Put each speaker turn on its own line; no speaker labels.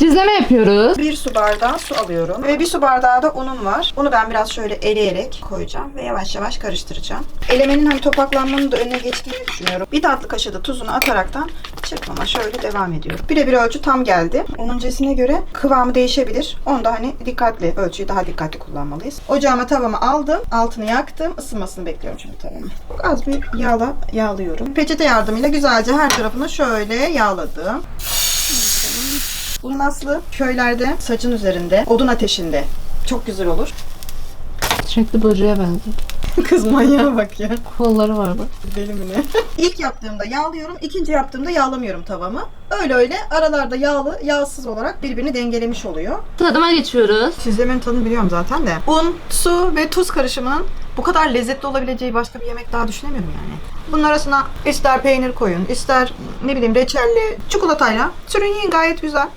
Dizleme yapıyoruz.
Bir su bardağı su alıyorum. Ve bir su bardağı da unum var. Bunu ben biraz şöyle eleyerek koyacağım ve yavaş yavaş karıştıracağım. Elemenin hani topaklanmanın da önüne geçtiğini düşünüyorum. Bir tatlı kaşığı da tuzunu ataraktan çırpmama şöyle devam ediyorum. Birebir ölçü tam geldi. Onun öncesine göre kıvamı değişebilir. Onu da hani dikkatli, ölçüyü daha dikkatli kullanmalıyız. Ocağıma tavamı aldım. Altını yaktım. Isınmasını bekliyorum şimdi tavamı. Az bir yağla yağlıyorum. Peçete yardımıyla güzelce her tarafını şöyle yağladım. Bunun aslı köylerde saçın üzerinde, odun ateşinde. Çok güzel olur.
Çiçekli böceğe benziyor.
Kız manyağa bak ya.
Kolları var bak.
Deli mi ne? İlk yaptığımda yağlıyorum, ikinci yaptığımda yağlamıyorum tavamı. Öyle öyle aralarda yağlı, yağsız olarak birbirini dengelemiş oluyor.
Tadıma geçiyoruz.
Sizlemenin tadını biliyorum zaten de. Un, su ve tuz karışımının bu kadar lezzetli olabileceği başka bir yemek daha düşünemiyorum yani. Bunun arasına ister peynir koyun, ister ne bileyim reçelli, çikolatayla sürün yiyin gayet güzel.